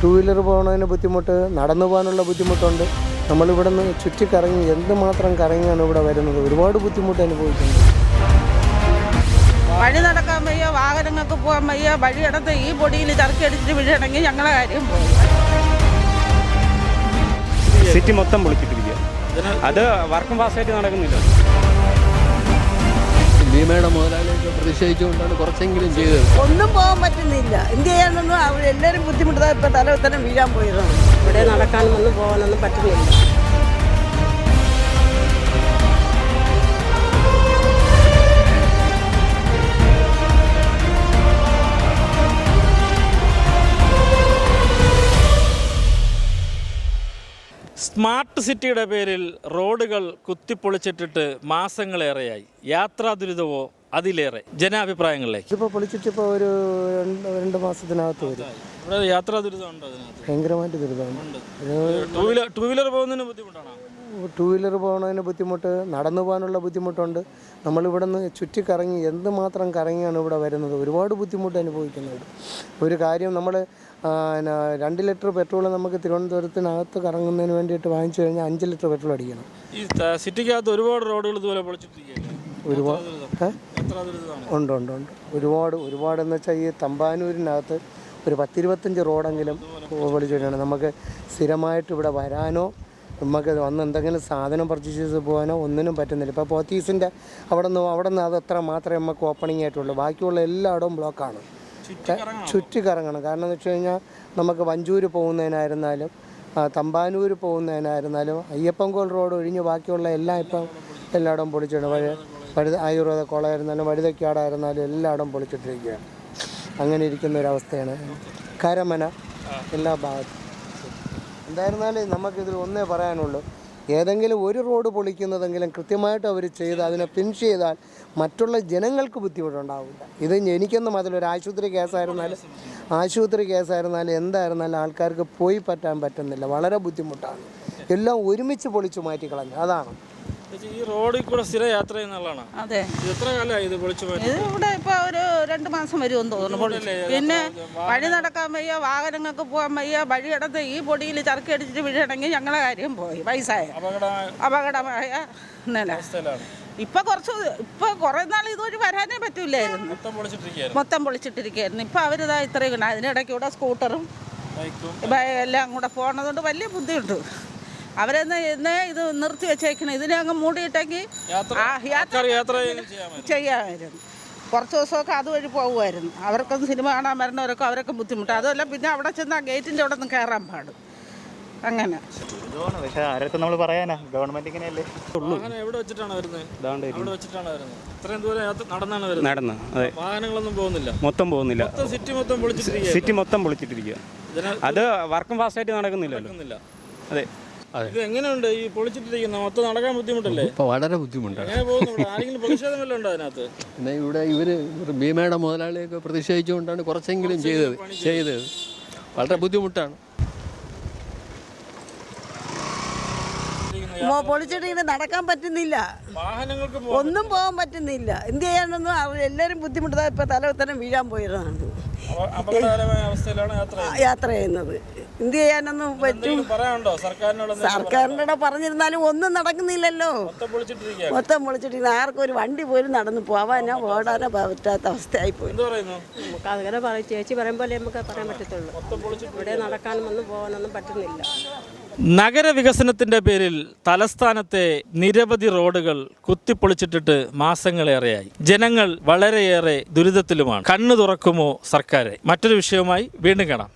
Two wheeler പോകുന്നതിന് ബുദ്ധിമുട്ട് നടന്നു പോകാനുള്ള ബുദ്ധിമുട്ടുണ്ട്. നമ്മളിവിടെ നിന്ന് ചുറ്റിക്കറങ്ങി എന്തുമാത്രം കറങ്ങിയാണ് ഇവിടെ വരുന്നത്? ഒരുപാട് ബുദ്ധിമുട്ട് അനുഭവിക്കുന്നത് വഴി നടക്കാൻ വയ്യ വാഹനങ്ങൾക്ക് പോകാൻ വയ്യ വഴിയിടത്ത് ഈ പൊടിയിൽ ചർക്കടിച്ചിട്ട് വീഴണമെങ്കിൽ ഞങ്ങളെ കാര്യം പോകും സിറ്റി മൊത്തം പൊളിച്ചിട്ടിരിക്കുക അത് വർക്കും പാസ്സായിട്ട് നടക്കുന്നില്ല. ഭീമയുടെ മുതലാളിയൊക്കെ പ്രതിഷേധിച്ചുകൊണ്ടാണ് കുറച്ചെങ്കിലും ചെയ്തത്. ഒന്നും പോകാൻ പറ്റുന്നില്ല. എന്ത് ചെയ്യാനൊന്നും അവർ എല്ലാവരും ഇപ്പം തലവത്തനം വീഴാൻ പോയതാണ്. ഇവിടെ നടക്കാനും ഒന്നും പോകാനൊന്നും പറ്റുന്നില്ല. സ്മാർട്ട് സിറ്റിയുടെ പേരിൽ റോഡുകൾ കുത്തിപ്പൊളിച്ചിട്ടിട്ട് മാസങ്ങളേറെയായി. യാത്രാ ദുരിതവോ അതിലേറെ? ജനാഭിപ്രായങ്ങളിലേക്ക്. ഇതിപ്പോൾ പൊളിച്ചിട്ടിപ്പോ ഒരു രണ്ട് രണ്ട് മാസത്തിനകത്ത് വരും. ഇവിടെ യാത്രാ ദുരിതം ഉണ്ടോ അതിനകത്ത്? ഭയങ്കരമായിട്ട് ദുരിതമാണ്. ടൂ വീലർ ടൂ വീലർ പോകുന്നതിന് ബുദ്ധിമുട്ടാണോ? ടൂ വീലർ പോകുന്നതിന് ബുദ്ധിമുട്ട് നടന്നു പോകാനുള്ള ബുദ്ധിമുട്ടുണ്ട്. നമ്മളിവിടെ നിന്ന് ചുറ്റിക്കറങ്ങി എന്തുമാത്രം കറങ്ങിയാണ് ഇവിടെ വരുന്നത്? ഒരുപാട് ബുദ്ധിമുട്ട് അനുഭവിക്കുന്നുണ്ട്. ഒരു കാര്യം നമ്മൾ രണ്ട് ലിറ്റർ പെട്രോൾ നമുക്ക് തിരുവനന്തപുരത്തിനകത്ത് കറങ്ങുന്നതിന് വേണ്ടിയിട്ട് വാങ്ങിച്ചു കഴിഞ്ഞാൽ അഞ്ച് ലിറ്റർ പെട്രോൾ അടിക്കണം. ഈ സിറ്റിക്കകത്ത് ഒരുപാട് റോഡുകൾ ഇതുപോലെ ഒരുപാട് ഉണ്ട് ഉണ്ട് ഉണ്ട്. ഒരുപാട് ഒരുപാട് എന്ന് വെച്ചാൽ ഈ തമ്പാനൂരിനകത്ത് ഒരു പത്തിരുപത്തഞ്ച് റോഡെങ്കിലും പൊളിച്ചിട്ടാണ് നമുക്ക് സ്ഥിരമായിട്ട് ഇവിടെ വരാനോ നമുക്ക് വന്ന് എന്തെങ്കിലും സാധനം പർച്ചേസ് ചെയ്ത് പോകാനോ ഒന്നിനും പറ്റുന്നില്ല. ഇപ്പോൾ പോത്തീസിന്റെ അവിടെ നിന്ന് അവിടെ നിന്ന് അത് അത്ര മാത്രമേ നമുക്ക് ഓപ്പണിംഗ് ആയിട്ടുള്ളൂ. ബാക്കിയുള്ള എല്ലായിടവും ബ്ലോക്കാണ് ചുറ്റി കറങ്ങണം കാരണം എന്ന് വെച്ച് കഴിഞ്ഞാൽ നമുക്ക് വഞ്ചൂര് പോകുന്നതിനായിരുന്നാലും തമ്പാനൂര് പോകുന്നതിനായിരുന്നാലും അയ്യപ്പൻകോൽ റോഡ് ഒഴിഞ്ഞ് ബാക്കിയുള്ള എല്ലാം ഇപ്പം എല്ലായിടവും പൊളിച്ചിട്ടുണ്ട് വഴി വഴുത ആയുർവേദ കോളായിരുന്നാലും വഴുതക്കാടായിരുന്നാലും എല്ലായിടവും പൊളിച്ചിട്ടിരിക്കുകയാണ്. അങ്ങനെ ഇരിക്കുന്ന ഒരവസ്ഥയാണ് കരമന എല്ലാ ഭാഗത്തും. എന്തായിരുന്നാലും നമുക്കിതിൽ ഒന്നേ പറയാനുള്ളൂ. ഏതെങ്കിലും ഒരു റോഡ് പൊളിക്കുന്നതെങ്കിലും കൃത്യമായിട്ട് അവർ ചെയ്ത് അതിനെ പിൻഷ് ചെയ്താൽ മറ്റുള്ള ജനങ്ങൾക്ക് ബുദ്ധിമുട്ടുണ്ടാവില്ല. ഇത് എനിക്കൊന്നും അതിൽ ഒരു ആശുപത്രി കേസായിരുന്നാലും ആശുപത്രി കേസായിരുന്നാലും എന്തായിരുന്നാലും ആൾക്കാർക്ക് പോയി പറ്റാൻ പറ്റുന്നില്ല. വളരെ ബുദ്ധിമുട്ടാണ്. എല്ലാം ഒരുമിച്ച് പൊളിച്ചു മാറ്റിക്കളഞ്ഞു. അതാണ്. ഈ റോഡിൽ കൂടെ സ്ഥിര യാത്ര ചെയ്യുന്നതാണ് അതെ. എത്ര കാലമായി ഇത് പൊളിച്ചു മാറ്റി ഇത് ഇവിടെ ഇപ്പൊ ഒരു രണ്ട് മാസം വരുമെന്ന് തോന്നുന്നു പൊളിച്ച്. പിന്നെ വഴി നടക്കാൻ വയ്യ വാഹനങ്ങൾക്ക് പോകാൻ വയ്യ വഴിയിടത്ത് ഈ പൊടിയിൽ ചർക്കടിച്ചിട്ട് വീഴണമെങ്കിൽ ഞങ്ങളെ കാര്യം പോയി വയസ്സായ അപകടമായ അപകടമായ നില. അവസ്ഥയിലാണ്. ഇപ്പൊ കുറച്ച് ഇപ്പൊ കുറെ നാൾ ഇതുവഴി വരാനേ പറ്റൂലായിരുന്നു. മൊത്തം പൊളിച്ചിട്ടിരിക്കുകയായിരുന്നു. മൊത്തം പൊളിച്ചിട്ടിരിക്കുകയായിരുന്നു. ഇപ്പൊ അവരിതാ ഇത്രയും ഉണ്ട് അതിനിടയ്ക്ക് ഇവിടെ സ്കൂട്ടറും ബൈക്കും ബ- എല്ലാം കൂടെ പോണതുകൊണ്ട് വലിയ ബുദ്ധിമുട്ട്. അവരെന്ന് ഇന്ന് ഇത് നിർത്തി വെച്ചേക്കണം. ഇതിനെ അങ്ങ് മൂടിയിട്ടെങ്കിൽ ചെയ്യാമായിരുന്നു. കുറച്ച് ദിവസമൊക്കെ അതുവഴി പോകുമായിരുന്നു അവർക്കൊന്നും സിനിമ കാണാൻ വരുന്നവരൊക്കെ അവരൊക്കെ ബുദ്ധിമുട്ട്. അതുമല്ല പിന്നെ അവിടെ ചെന്ന് ആ ഗേറ്റിന്റെ അവിടെ നിന്ന് കയറാൻ പാടും. അങ്ങനെ. പക്ഷേ ആരടുത്ത് നമ്മൾ പറയാനാ? ഗവൺമെന്റ് ഇങ്ങനെയല്ലേ? എവിടെ വെച്ചിട്ടാണ് വരുന്നത് ഇതാണ്ട് അവിടെ വെച്ചിട്ടാണ് വരുന്നത്. ഇത്രയും ദൂരം യാത്ര നടന്നാണ് വരുന്നത്. നടന്ന് അതെ. വാഹനങ്ങളൊന്നും പോകുന്നില്ല. മൊത്തം പോകുന്നില്ല. സിറ്റി മൊത്തം പൊളിച്ചിട്ടിരിക്കുക സിറ്റി മൊത്തം പൊളിച്ചിട്ടിരിക്കുക. അത് വർക്കും ഫാസ്റ്റായിട്ട് നടക്കുന്നില്ലല്ലോ. അതെ. ഇത് എങ്ങനെയുണ്ട് ഈ പൊളിച്ചിട്ടിരിക്കുന്ന മൊത്തം നടക്കാൻ ബുദ്ധിമുട്ടല്ലേ? ഇപ്പോൾ വളരെ ബുദ്ധിമുട്ടാണ്. എങ്ങനെ പോകുന്നു ഇവിടെ? ആരെങ്കിലും പ്രതിഷേധം വല്ലതും ഉണ്ടോ അതിനകത്ത്? പിന്നെ ഇവിടെ ഇവർ ഭീമയുടെ മുതലാളിയൊക്കെ പ്രതിഷേധിച്ചുകൊണ്ടാണ് കുറച്ചെങ്കിലും ചെയ്തത് ചെയ്തത്. വളരെ ബുദ്ധിമുട്ടാണ്. മോ- പൊളിച്ചിട്ട് ഇങ്ങനെ നടക്കാൻ പറ്റുന്നില്ല. വാഹനങ്ങൾക്ക് പോ- ഒന്നും പോകാൻ പറ്റുന്നില്ല. എന്ത് ചെയ്യാനൊന്നും അവർ എല്ലാവരും ബുദ്ധിമുട്ടാ. ഇപ്പം തലവത്തനം വീഴാൻ പോയതാണ്. അപകടകരമായ അവസ്ഥയിലാണ് യാത്ര ചെയ്യുന്നത്. യാത്ര ചെയ്യുന്നത്. എന്ത് ചെയ്യാനൊന്നും പറ്റും. സർക്കാരിന്റെ പറഞ്ഞിരുന്നാലും ഒന്നും നടക്കുന്നില്ലല്ലോ. മൊത്തം പൊളിച്ചിട്ടിരിക്കുക മൊത്തം പൊളിച്ചിട്ട് ആർക്കും ഒരു വണ്ടി പോലും നടന്നു പോവാനോ ഓടാനോ പറ്റാത്ത അവസ്ഥയായി പോയി. പറയുന്നു? നമുക്ക് അങ്ങനെ പറയും ചേച്ചി പറയുമ്പോൾ നമുക്ക് പറയാൻ പറ്റത്തുള്ളൂ. ഇവിടെ നടക്കാനും ഒന്നും പോകാനൊന്നും പറ്റുന്നില്ല. നഗരവികസനത്തിന്റെ പേരിൽ തലസ്ഥാനത്തെ നിരവധി റോഡുകൾ കുത്തിപ്പൊളിച്ചിട്ടിട്ട് മാസങ്ങളേറെയായി ജനങ്ങൾ വളരെയേറെ ദുരിതത്തിലുമാണ്. കണ്ണു തുറക്കുമോ സർക്കാരെ? മറ്റൊരു വിഷയവുമായി വീണ്ടും കാണാം.